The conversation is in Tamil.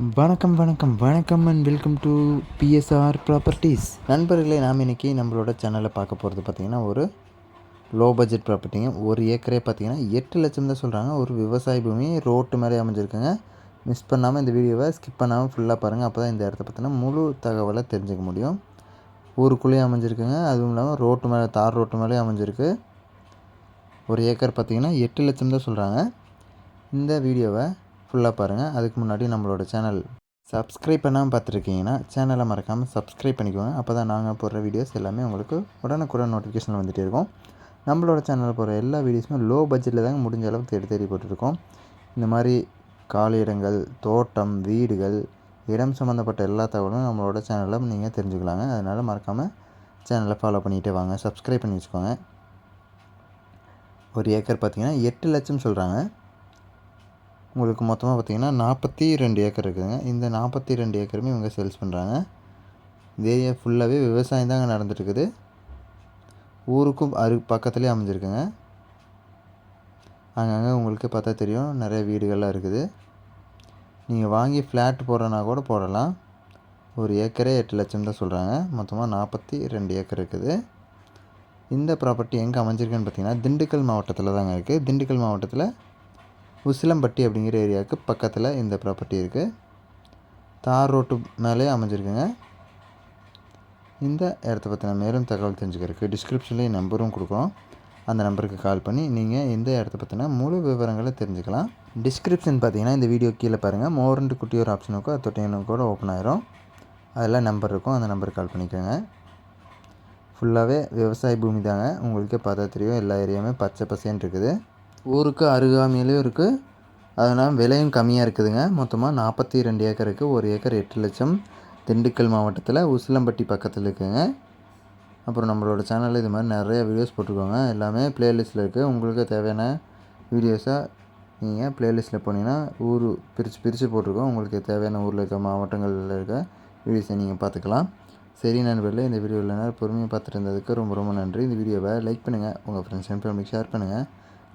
வணக்கம் வணக்கம் வணக்கம் and welcome to BSR properties நண்பர்களே நாம் இன்றைக்கி நம்மளோட சேனலில் பார்க்க போகிறது பார்த்திங்கன்னா ஒரு லோ பட்ஜெட் ப்ராப்பர்ட்டிங்க ஒரு ஏக்கரே பார்த்திங்கன்னா எட்டு லட்சம் தான் சொல்கிறாங்க ஒரு விவசாய பூமி ரோட்டு மேலே அமைஞ்சிருக்குங்க. மிஸ் பண்ணாமல் இந்த வீடியோவை ஸ்கிப் பண்ணாமல் ஃபுல்லாக பாருங்கள் அப்போ தான் இந்த இடத்த பற்றின முழு தகவலை தெரிஞ்சுக்க முடியும். ஊருக்குள்ளேயே அமைஞ்சிருக்குங்க. அதுவும் இல்லாமல் ரோட்டு மேலே தார் ரோட்டு மேலே அமைஞ்சிருக்கு. ஒரு ஏக்கர் பார்த்திங்கன்னா எட்டு லட்சம் தான் சொல்கிறாங்க இந்த வீடியோவை ஃபுல்லாக பாருங்கள் அதுக்கு முன்னாடி நம்மளோட சேனல் சப்ஸ்கிரைப் பண்ணாமல் பார்த்துருக்கீங்கன்னா சேனலை மறக்காமல் சப்ஸ்கிரைப் பண்ணிக்கோங்க. அப்போ தான் நாங்கள் போடுற வீடியோஸ் எல்லாமே உங்களுக்கு உடனுக்குடன் நோட்டிஃபிகேஷன் வந்துகிட்டே இருக்கும். நம்மளோட சேனலில் போகிற எல்லா வீடியோஸுமே லோ பட்ஜெட்டில் தாங்க முடிஞ்ச அளவுக்கு தேடி தேடி போட்டிருக்கோம். இந்த மாதிரி காலி இடங்கள் தோட்டம் வீடுகள் இடம் சம்மந்தப்பட்ட எல்லா தகவலும் நம்மளோட சேனலில் நீங்கள் தெரிஞ்சுக்கலாங்க. அதனால் மறக்காமல் சேனலை ஃபாலோ பண்ணிகிட்டே வாங்க. சப்ஸ்கிரைப் பண்ணி வச்சுக்கோங்க. ஒரு ஏக்கர் பார்த்திங்கன்னா எட்டு லட்சம் சொல்கிறாங்க உங்களுக்கு மொத்தமாக பார்த்திங்கன்னா நாற்பத்தி ரெண்டு ஏக்கர் இருக்குதுங்க. இந்த நாற்பத்தி ரெண்டு ஏக்கருமே இவங்க சேல்ஸ் பண்ணுறாங்க இந்த ஏரியா ஃபுல்லாகவே விவசாயம் தாங்க நடந்துட்டுருக்குது. ஊருக்கும் அரு பக்கத்துலேயே அமைஞ்சிருக்குங்க. அங்கங்கே உங்களுக்கு பார்த்தா தெரியும் நிறைய வீடுகள்லாம் இருக்குது. நீங்கள் வாங்கி ஃப்ளாட் போடுறனா கூட போடலாம். ஒரு ஏக்கரே எட்டு லட்சம் தான் சொல்கிறாங்க மொத்தமாக நாற்பத்தி ரெண்டு ஏக்கர் இருக்குது. இந்த ப்ராப்பர்ட்டி எங்கே அமைஞ்சிருக்குன்னு பார்த்தீங்கன்னா திண்டுக்கல் மாவட்டத்தில் தாங்க இருக்குது திண்டுக்கல் மாவட்டத்தில் உசிலம்பட்டி அப்படிங்கிற ஏரியாவுக்கு பக்கத்தில் இந்த ப்ராப்பர்ட்டி இருக்குது தார் ரோட்டு மேலே அமைஞ்சிருக்குங்க. இந்த இடத்த பற்றின மேலும் தகவல் தெரிஞ்சுக்கிறதுக்கு டிஸ்கிரிப்ஷன்லேயும் நம்பரும் கொடுக்குறோம். அந்த நம்பருக்கு கால் பண்ணி நீங்கள் இந்த இடத்த பற்றின முழு விவரங்களை தெரிஞ்சுக்கலாம். டிஸ்கிரிப்ஷன் பார்த்தீங்கன்னா இந்த வீடியோ கீழே பாருங்கள் மோரண்டு குட்டி ஒரு ஆப்ஷனுக்கும் அது தொட்டினும் கூட ஓப்பன் ஆயிரும். அதில் நம்பர் இருக்கும். அந்த நம்பருக்கு கால் பண்ணிக்கோங்க. ஃபுல்லாகவே விவசாய பூமி தாங்க. உங்களுக்கே பார்த்தா தெரியும். எல்லா ஏரியாவுமே பச்சை பசேன்னு இருக்குது. ஊருக்கு அருகாமையிலையும் இருக்குது அதனால் விலையும் கம்மியாக இருக்குதுங்க. மொத்தமாக நாற்பத்தி ரெண்டு ஏக்கருக்கு ஒரு ஏக்கர் எட்டு லட்சம் திண்டுக்கல் மாவட்டத்தில் உசிலம்பட்டி பக்கத்தில் இருக்குதுங்க அப்புறம் நம்மளோட சேனலில் இது மாதிரி நிறைய வீடியோஸ் போட்டிருக்கோங்க. எல்லாமே ப்ளேலிஸ்ட்டில் இருக்குது உங்களுக்கு தேவையான வீடியோஸாக நீங்கள் ப்ளேலிஸ்ட்டில் போனீங்கன்னா ஊர் பிரித்து பிரித்து போட்டிருக்கோம். உங்களுக்கு தேவையான ஊரில் இருக்க மாவட்டங்களில் இருக்க வீடியோஸை நீங்கள் பார்த்துக்கலாம். சரி நண்பர்களே இந்த வீடியோவில் நேரம் பொறுமையாக பார்த்துட்டு இருந்ததுக்கு ரொம்ப ரொம்ப நன்றி. இந்த வீடியோவை லைக் பண்ணுங்கள் உங்கள் ஃப்ரெண்ட்ஸ் அண்ட் ஃபேமிலிக்கு ஷேர் பண்ணுங்கள்